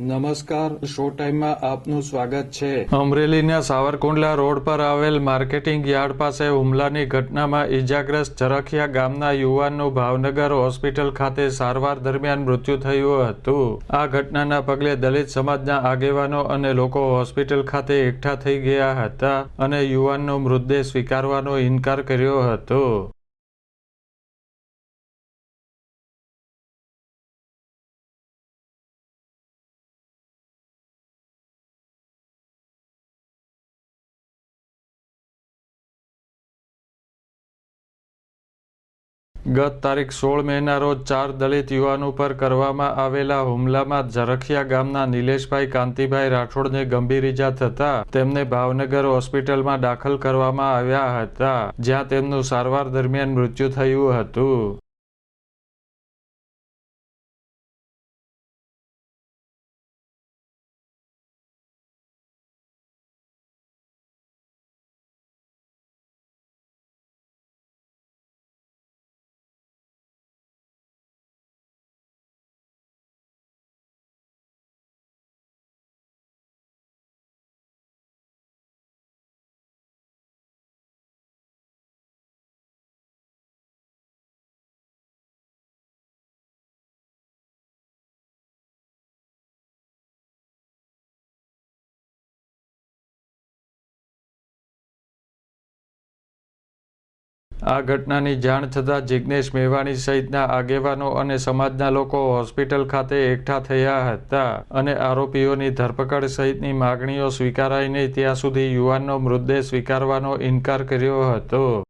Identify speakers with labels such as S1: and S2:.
S1: નમસ્કાર, શો ટાઈમમાં આપનું સ્વાગત છે.
S2: અમરેલીના સાવરકુંડલા રોડ પર આવેલ માર્કેટિંગ યાર્ડ પાસે હુમલાની ઘટનામાં ઈજાગ્રસ્ત ઝરખિયા ગામના યુવાનનું ભાવનગર હોસ્પિટલ ખાતે સારવાર દરમિયાન મૃત્યુ થયું હતું. આ ઘટનાના પગલે દલિત સમાજના આગેવાનો અને લોકો હોસ્પિટલ ખાતે એકઠા થઈ ગયા હતા અને યુવાનનો મૃતદેહ સ્વીકારવાનો ઇનકાર કર્યો હતો. ગત તારીખ સોળ મેના રોજ ચાર દલિત યુવાન ઉપર કરવામાં આવેલા હુમલામાં ઝરખિયા ગામના નિલેશભાઈ કાંતિભાઈ રાઠોડને ગંભીર ઇજા થતા તેમને ભાવનગર હોસ્પિટલમાં દાખલ કરવામાં આવ્યા હતા, જ્યાં તેમનું સારવાર દરમિયાન મૃત્યુ થયું હતું. આ ઘટનાની જાણ થતાં જિજ્ઞેશ મેવાણી સહિતના આગેવાનો અને સમાજના લોકો હોસ્પિટલ ખાતે એકઠા થયા હતા અને આરોપીઓની ધરપકડ સહિતની માગણીઓ સ્વીકારાય નહીં. ત્યાં સુધી યુવાનનો મૃતદેહ સ્વીકારવાનો ઇનકાર કર્યો હતો.